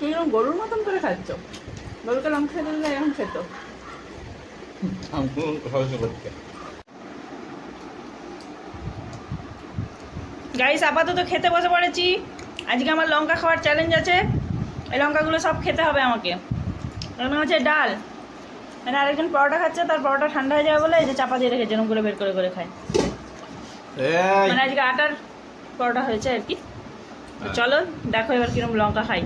কীরকম গরুর মতন করে খাচ্ছ? গরুকে লঙ্কা খেতে দিলে এরকম খেত। গাইস আপাতত খেতে বসে পড়েছি। আজকে আমার লঙ্কা খাওয়ার চ্যালেঞ্জ আছে। এই লঙ্কাগুলো সব খেতে হবে আমাকে। এখানে হচ্ছে ডাল। মানে আরেকজন পরোটা খাচ্ছে তার পরোটা ঠান্ডা হয়ে যাবে বলে এই যে চাপা দিয়ে রেখেছে এরকম করে বের করে করে খায়। মানে আজকে আটার পরোটা হয়েছে আর কি। চলো দেখো এবার কীরকম লঙ্কা খাই।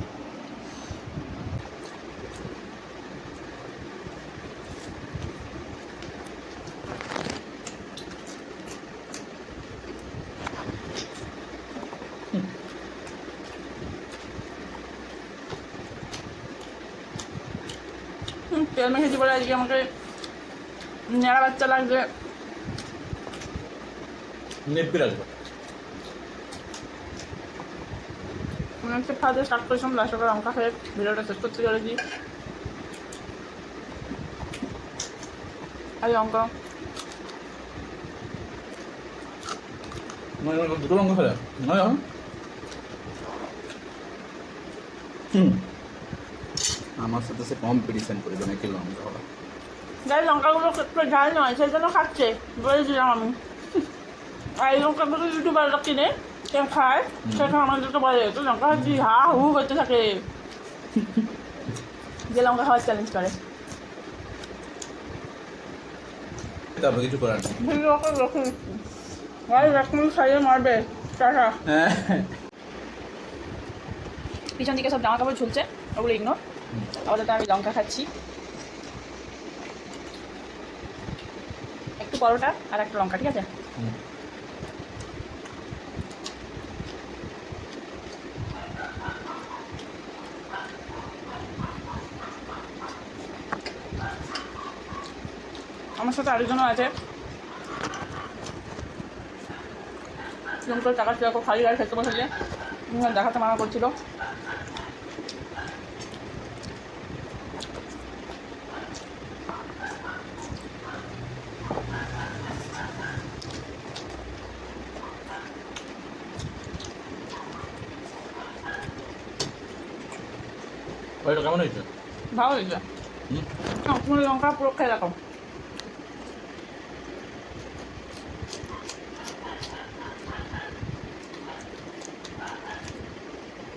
তেল মেখেছি বলে আজকে আমাকে নেড়া বাচ্চা মনে হচ্ছে ফাঁদে স্টার্ট করেছিলাম লাস্ট করে লঙ্কা খেয়ে ভিডিওটা শেষ করতে চলেছি। আর মানে দুটো লঙ্কা খেলে। হুম। আমার সাথে সে কম্পিটিশন করবে নাকি লঙ্কা খাওয়া যাই লঙ্কাগুলো একটু ঝাল নয় সেই জন্য খাচ্ছে বলেছিলাম আমি। আর এই লঙ্কাগুলো ইউটিউবাররা কিনে কেউ খায় সেখানে আমাদেরকে বলে তো লঙ্কা খাচ্ছি হা হু করতে থাকে। যে লঙ্কা খাওয়ার চ্যালেঞ্জ করে। তারপর কিছু করার নেই। ভাই খাইয়ে মারবে টাটা। হ্যাঁ। পিছন দিকে সব জামা কাপড় ঝুলছে ওগুলো ইগনোর আপাতত আমি লঙ্কা খাচ্ছি। একটু পরোটা আর একটা লঙ্কা ঠিক আছে? আমার সাথে আরেকজনও আছে। করে টাকা খালি গাড়ি খেতে বসেছে। দেখাতে মানা করছিল। ওইটা কেমন হয়েছে? ভালো হয়েছে। হুম? লঙ্কা পুরো খেয়ে রাখো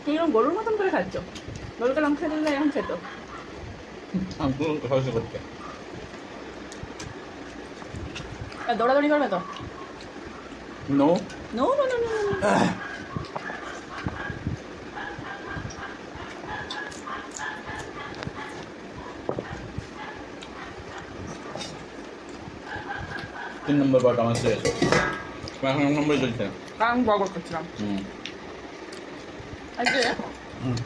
তুই এরকম গরুর মতন করে খাচ্ছ? গরুকে লঙ্কা খেতে দিলে এরকম খেত। দৌড়াদৌড়ি করবে তো? No no no no no তিন নম্বর পার্ট আমার শেষ এখন এক নম্বরে চলছে কারণ বগর করছিলাম হুম আজকে হুম